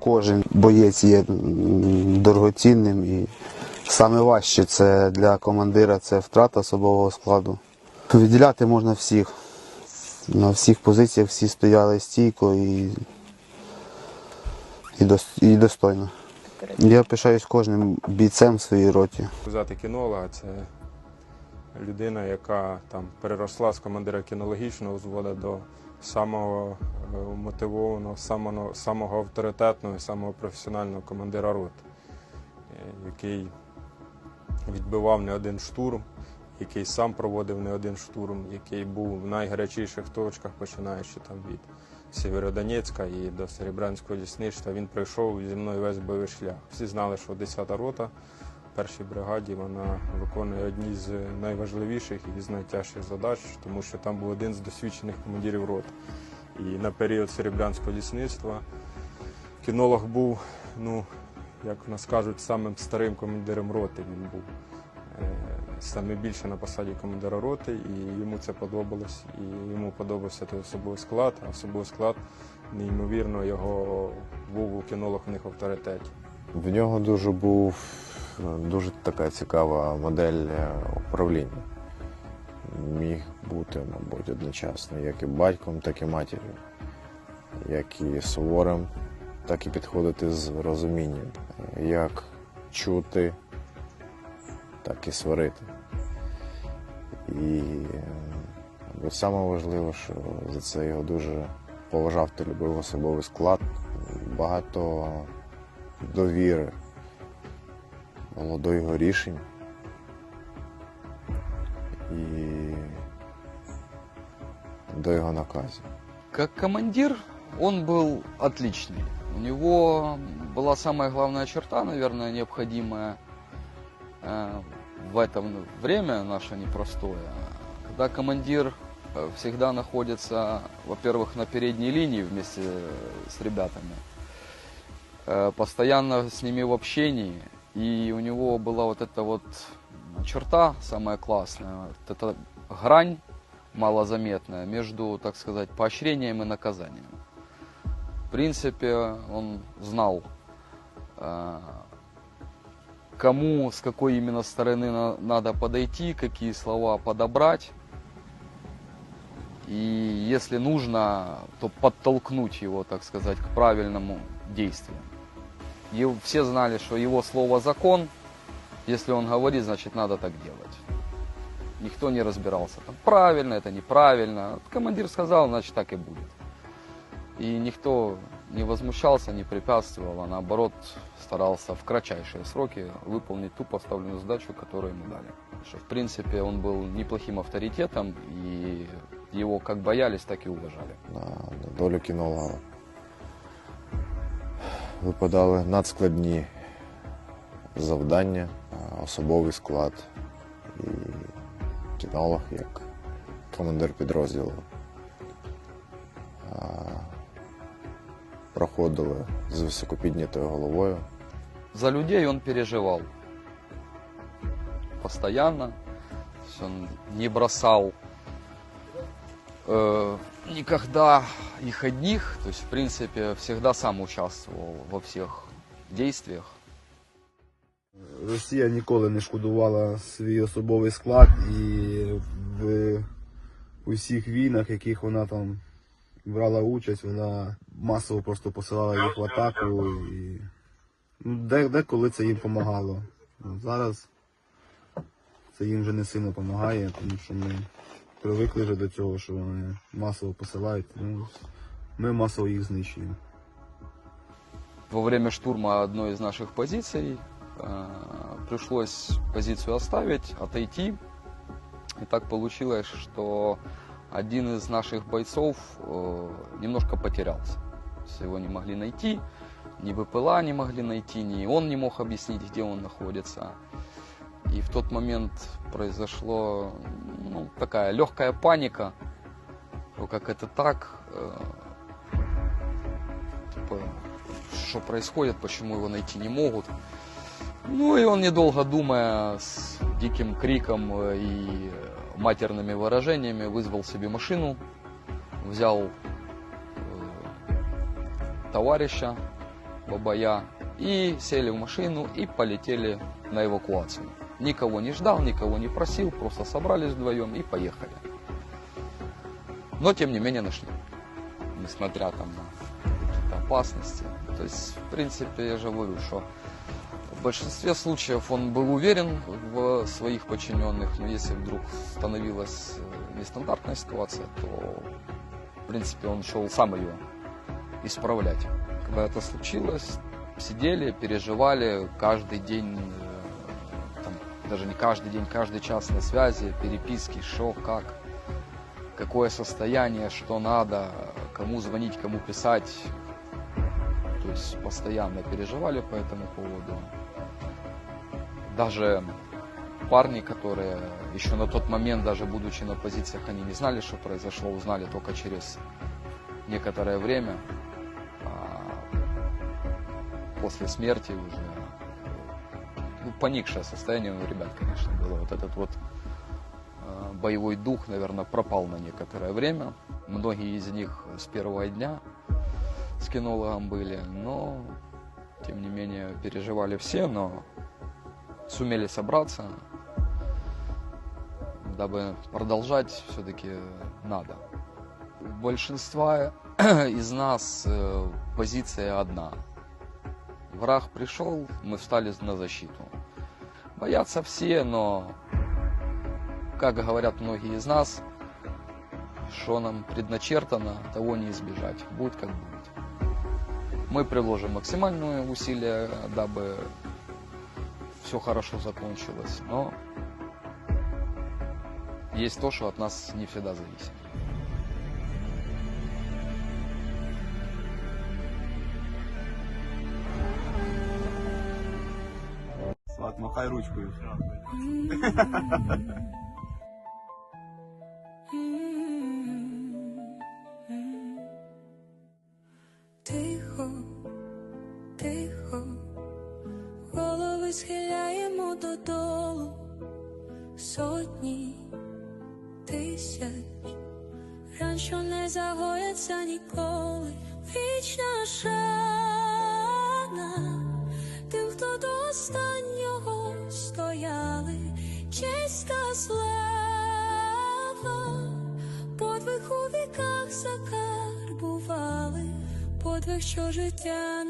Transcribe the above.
Кожен боєць є дорогоцінним і саме важче це для командира це втрата особового складу. Виділяти можна всіх. На всіх позиціях всі стояли стійко і, і, дос- і достойно. Я пишаюсь кожним бійцем в своїй роті. Взяти кінолога це людина, яка там переросла з командира кінологічного взводу до самого е, мотивованого, самого, самого авторитетного і самого професіонального командира роти, е, який відбивав не один штурм, який сам проводив не один штурм, який був в найгарячіших точках, починаючи там від Сєвєродонецька і до Серебрянського лісничства. Він пройшов зі мною весь бойовий шлях. Всі знали, що 10-та рота першій бригаді вона виконує одні з найважливіших і з найтяжчих задач, тому що там був один з досвідчених командирів рот. І на період Серебрянського лісництва кінолог був, ну, як в нас кажуть, самим старим командиром роти він був. Е, Саме більше на посаді командира роти, і йому це подобалось, і йому подобався той особовий склад, а особовий склад, неймовірно, його був у кінолог в них авторитеті. В нього дуже був дуже така цікава модель е, управління. Міг бути, мабуть, одночасно як і батьком, так і матір'ю, як і суворим, так і підходити з розумінням, як чути, так і сварити. І е, мабуть, саме важливе, що за це його дуже поважав та любив особовий склад. Багато довіри було до його рішень. І до його наказів. Как командир он был отличный. У него была самая главная черта, наверное, необходимая э, в это время наше непростое. Когда командир э, всегда находится, во-первых, на передней линии вместе с ребятами, э, постоянно с ними в общении, и у него была вот эта вот черта самая классная, вот эта грань малозаметная между, так сказать, поощрением и наказанием. В принципе, он знал, э, кому, с какой именно стороны на- надо подойти, какие слова подобрать. И если нужно, то подтолкнуть его, так сказать, к правильному действию. И все знали, что его слово закон. Если он говорит, значит надо так делать. Никто не разбирался, там правильно это, неправильно. Командир сказал, значит так и будет. И никто не возмущался, не препятствовал, а наоборот старался в кратчайшие сроки выполнить ту поставленную задачу, которую ему дали. Что, в принципе, он был неплохим авторитетом, и его как боялись, так и уважали. На долю кінолога випадали надскладні завдання, особовий склад і кінолог як командир підрозділу. Проходили з високопіднятою головою. За людей он переживал постоянно. Он не бросал никогда их одних. То есть, в принципе, всегда сам участвовал во всех действиях. Росія ніколи не шкодувала свій особовий склад і в усіх війнах, яких вона там брала участь, вона масово просто посилала їх в атаку. І... Ну, де, деколи це їм допомагало. Зараз це їм вже не сильно допомагає, тому що ми привикли вже до цього, що вони масово посилають. Ну, ми масово їх знищуємо. Во время штурма одной из наших позиций э, пришлось позицию оставить, отойти. И так получилось, что один из наших бойцов э, немножко потерялся. Его не могли найти, ни ВПЛА не могли найти, ни он не мог объяснить, где он находится. И в тот момент произошло ну, такая легкая паника, что как это так, э, типа, что происходит, почему его найти не могут. Ну и он, недолго думая, с диким криком э, и матерными выражениями вызвал себе машину, взял э, товарища Бабая, и сели в машину и полетели на эвакуацию. Никого не ждал, никого не просил, просто собрались вдвоем и поехали. Но тем не менее нашли, несмотря там на опасности. То есть, в принципе, я же говорю, что в большинстве случаев он был уверен в своих подчиненных, но если вдруг становилась э, нестандартная ситуация, то, в принципе, он шел сам ее исправлять. Когда это случилось, сидели, переживали каждый день, э, даже не каждый день, каждый час на связи, переписки, что, как, какое состояние, что надо, кому звонить, кому писать. То есть постоянно переживали по этому поводу. Даже парни, которые еще на тот момент, даже будучи на позициях, они не знали, что произошло, узнали только через некоторое время. А после смерти уже ну, поникшее состояние у ребят, конечно, было. Вот этот вот э, боевой дух, наверное, пропал на некоторое время. Многие из них с первого дня с кинологом были, но тем не менее переживали все, но сумели собраться, дабы продолжать все-таки надо. У большинства из нас э, позиция одна. Враг пришел, мы встали на защиту. Боятся все, но, как говорят многие из нас, что нам предначертано, того не избежать. Будет как будет. Мы приложим максимальные усилия, дабы все хорошо закончилось, но есть то, что от нас не всегда зависит. Махай ручкою. Тихо, тихо, голови схиляємо додолу. Сотні тисяч, ран, що не загояться ніколи, вічна шана подвиг, що життя.